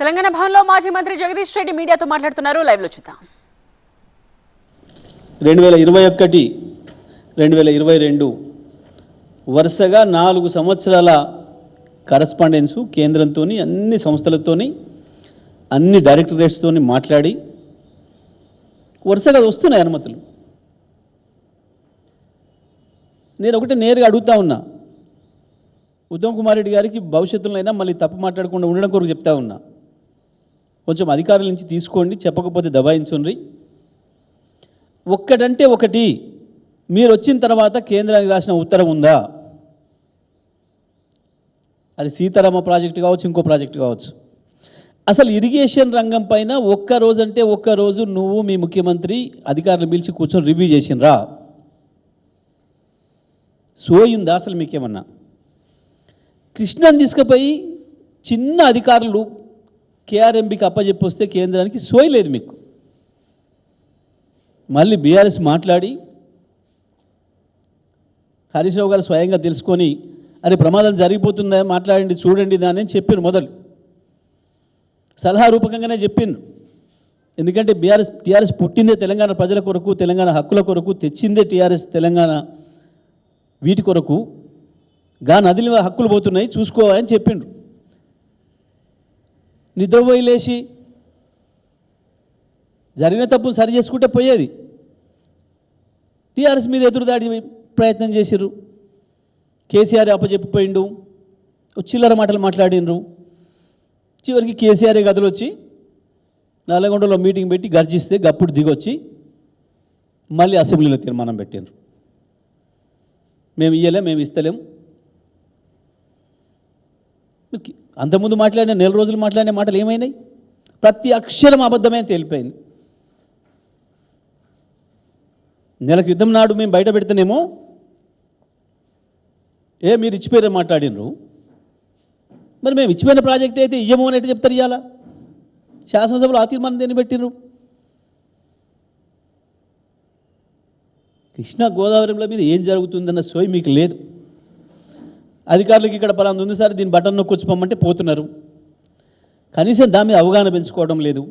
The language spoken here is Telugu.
తెలంగాణ భవన్లో మాజీ మంత్రి జగదీష్ రెడ్డి మీడియాతో మాట్లాడుతున్నారు. లైవ్లో చూద్దాం. రెండు వేల ఇరవై ఒకటి రెండు వేల ఇరవై రెండు వరుసగా నాలుగు సంవత్సరాల కరస్పాండెన్సు కేంద్రంతో అన్ని సంస్థలతోని అన్ని డైరెక్టరేట్స్తో మాట్లాడి వరుసగా వస్తున్నాయి అనుమతులు. నేను ఒకటి నేరుగా అడుగుతా ఉన్నా. ఉత్తమ్ కుమార్ రెడ్డి గారికి భవిష్యత్తులో అయినా మళ్ళీ తప్పు మాట్లాడకుండా ఉండడం కొరకు చెప్తా ఉన్నా. కొంచెం అధికారుల నుంచి తీసుకోండి చెప్పకపోతే దబాయించుండ్రి. ఒక్కటంటే ఒకటి మీరు వచ్చిన తర్వాత కేంద్రానికి రాసిన ఉత్తరం ఉందా? అది సీతారామ ప్రాజెక్టు కావచ్చు ఇంకో ప్రాజెక్టు కావచ్చు. అసలు ఇరిగేషన్ రంగం పైన ఒక్క రోజు అంటే ఒక్క రోజు నువ్వు మీ ముఖ్యమంత్రి అధికారులు పిలిచి కూర్చొని రివ్యూ చేసినరా సోయిందా అసలు మీకేమన్నా? కృష్ణని తీసుకుపోయి చిన్న అధికారులు కేఆర్ఎంబికి అప్పచెప్పి వస్తే కేంద్రానికి సోయి లేదు మీకు. మళ్ళీ బీఆర్ఎస్ మాట్లాడి హరీష్ రావు గారు స్వయంగా తెలుసుకొని అరే ప్రమాదం జరిగిపోతుందా? మాట్లాడండి చూడండి దాని అని చెప్పాను మొదలు. సలహా రూపకంగానే చెప్పాను ఎందుకంటే బీఆర్ఎస్ టీఆర్ఎస్ పుట్టిందే తెలంగాణ ప్రజల కొరకు తెలంగాణ హక్కుల కొరకు తెచ్చిందే టీఆర్ఎస్ తెలంగాణ వీటి కొరకు. గా నదిలో హక్కులు పోతున్నాయి చూసుకోవాలని చెప్పిండ్రు నిద్రపోయి లేచి జరిగిన తప్పు సరి చేసుకుంటే పోయేది. టీఆర్ఎస్ మీద ఎదురుదాడి ప్రయత్నం చేసిర్రు. కేసీఆర్ అప్పచెప్పిపోయిండు. చిల్లర మాటలు మాట్లాడినరు చివరికి కేసీఆర్ గదులు వచ్చి నల్లగొండలో మీటింగ్ పెట్టి గర్జిస్తే గప్పుడు దిగొచ్చి మళ్ళీ అసెంబ్లీలో తీర్మానం పెట్టిండ్రు మేము ఇయ్యలే మేము ఇస్తలేం. అంతకుముందు మాట్లాడిన నెల రోజులు మాట్లాడిన మాటలు ఏమైనాయి? ప్రతి అక్షరం అబద్ధమే తేలిపోయింది. నెల క్రితం నాడు మేము బయట పెడితేనేమో ఏ మీరు ఇచ్చిపోయారు మాట్లాడినరు. మరి మేము ఇచ్చిపోయిన ప్రాజెక్ట్ అయితే ఇయ్యము అని చెప్తారు ఇవాళ శాసనసభలో ఆ తీర్మానం దేన్ని పెట్టినరు కృష్ణా గోదావరిలో మీద ఏం జరుగుతుందన్న సోయి మీకు లేదు. అధికారులకు ఇక్కడ పలాంది ఉంది సార్ దీని బటన్ నొక్కొచ్చిపోమంటే పోతున్నారు. కనీసం దాని మీద అవగాహన పెంచుకోవడం లేదు.